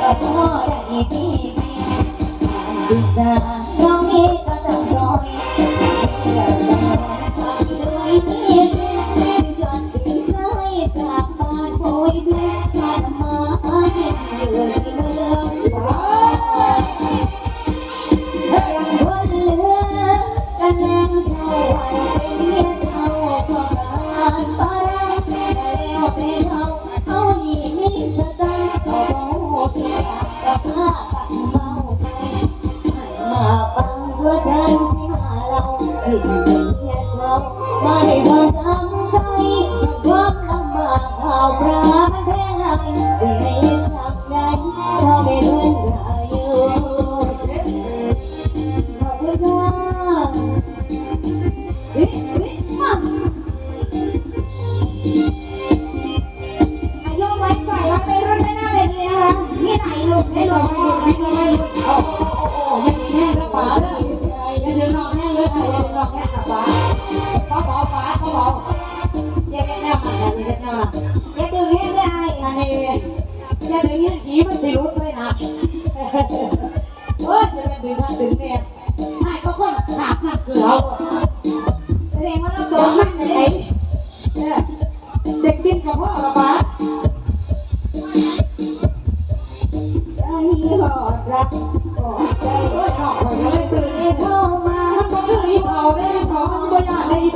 Amor, a mi vida, a ไม่ว่าทำ เห็นลองแค่ขับฟ้าเขาเบาฟ้าเขาเบาเรียแนวมันแนวนเรียกดึงแห้ได้อันนี้เยกดึงแห้งผีมันจะรุดด้วยนะเออจะเปดึงมาถึงเนี่ยหายก็คนขาดมาเกลืองว่าเราโดนมนไหเด็กกินกับพ่อับป้าใจหอดรัใจด้วยอกคนนี้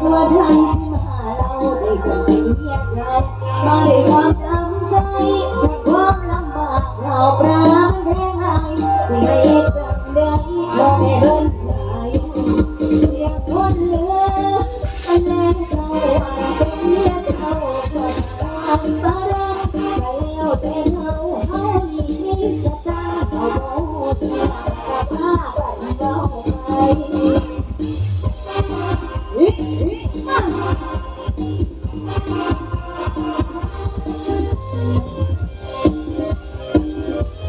เมื่อท่านมาหาเราได้จะเป็นเงียบเงามาด้วยความจำใจความลำบากเราปราบแรงหา